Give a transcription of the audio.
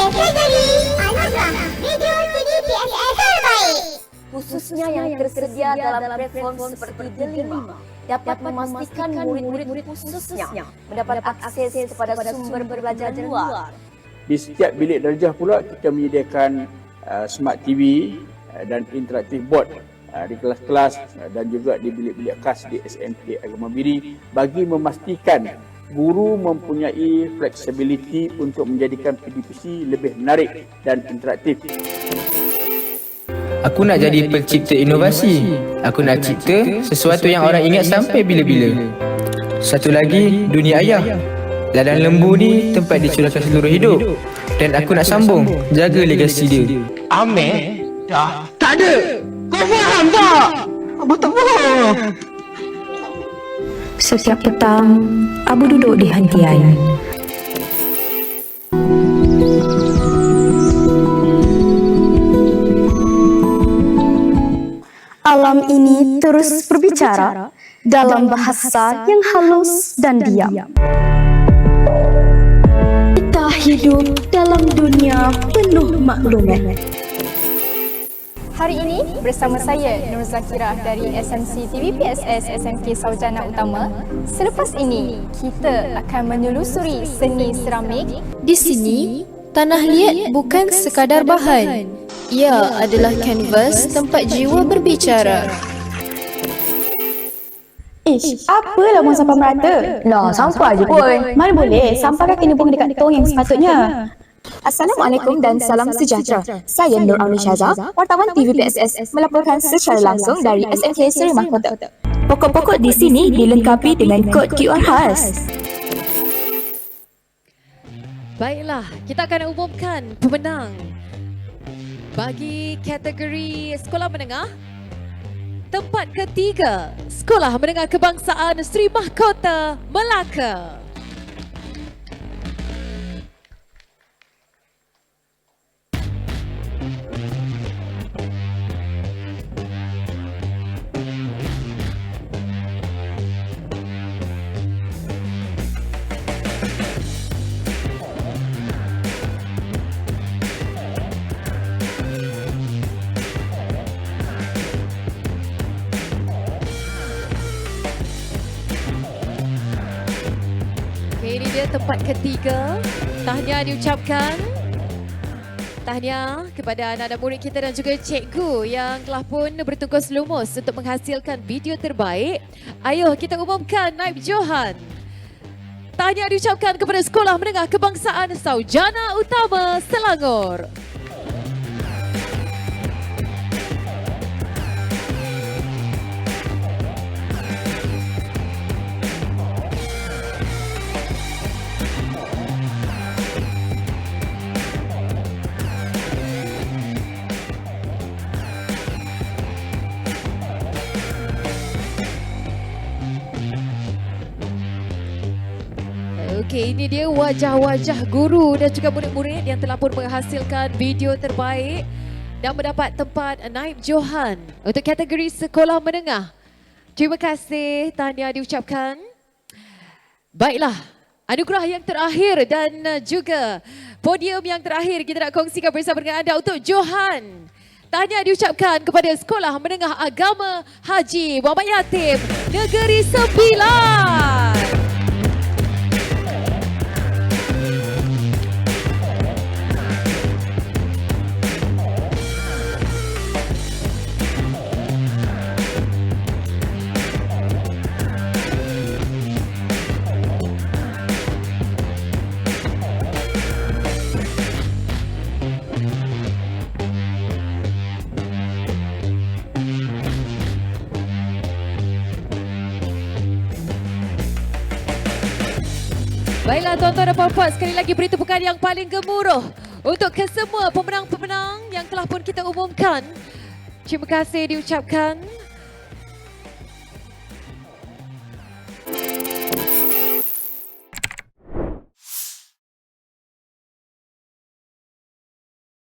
Anugerah Video CD PSS terbaik khususnya yang tersedia dalam platform seperti Delima dapat memastikan murid-murid khususnya mendapat akses kepada sumber belajar luar. Di setiap bilik darjah pula kita menyediakan uh, smart TV uh, dan interaktif board uh, di kelas-kelas uh, dan juga di bilik-bilik khas di SMK Agama Biri bagi memastikan guru mempunyai fleksibiliti untuk menjadikan PDPC lebih menarik dan interaktif. Aku nak jadi pencipta inovasi. Aku nak cipta sesuatu yang orang ingat sampai bila-bila. Satu lagi, dunia ayah. Ladang lembu ni tempat dicurahkan seluruh hidup. Dan aku nak sambung, jaga legasi dia. Amir dah tak ada. Kau faham tak? Abang tak faham. Setiap petang, Abu duduk di hantian. Alam ini terus berbicara dalam bahasa yang halus dan diam. Kita hidup dalam dunia penuh maklumat. Hari ini bersama saya Nur Zakira dari SMC TV PSS SMK Saujana Utama. Selepas ini kita akan menelusuri seni seramik Di sini, tanah liat bukan sekadar bahan. Ia adalah kanvas tempat jiwa berbicara. Ish, apalah buang sampah merata? Lah, sampah je pun. Mana boleh, sampah kan kena buang dekat tong yang sepatutnya. Assalamualaikum dan salam sejahtera. Saya Nur Auni Syaza, wartawan TV PSS melaporkan secara langsung dari SMK Seri Mahkota. Pokok-pokok di sini dilengkapi dengan kod QR khas. Baiklah, kita akan umumkan pemenang bagi kategori sekolah menengah. Tempat ketiga, Sekolah Menengah Kebangsaan Seri Mahkota Melaka. Dia tempat ketiga. Tahniah diucapkan. Tahniah kepada anak-anak murid kita dan juga cikgu yang telah pun bertungkus lumus untuk menghasilkan video terbaik. Ayuh kita umumkan Naib Johan. Tahniah diucapkan kepada Sekolah Menengah Kebangsaan Saujana Utama Selangor. Okey, ini dia wajah-wajah guru dan juga murid-murid yang telah pun menghasilkan video terbaik dan mendapat tempat Naib Johan untuk kategori sekolah menengah. Terima kasih, tahniah diucapkan. Baiklah, anugerah yang terakhir dan juga podium yang terakhir kita nak kongsikan bersama dengan anda untuk Johan. Tahniah diucapkan kepada Sekolah Menengah Agama Haji Muhammad Yatim Negeri Sembilan. Baiklah tuan-tuan dan puan-puan, sekali lagi beri tepukan yang paling gemuruh untuk kesemua pemenang-pemenang yang telah pun kita umumkan. Terima kasih diucapkan.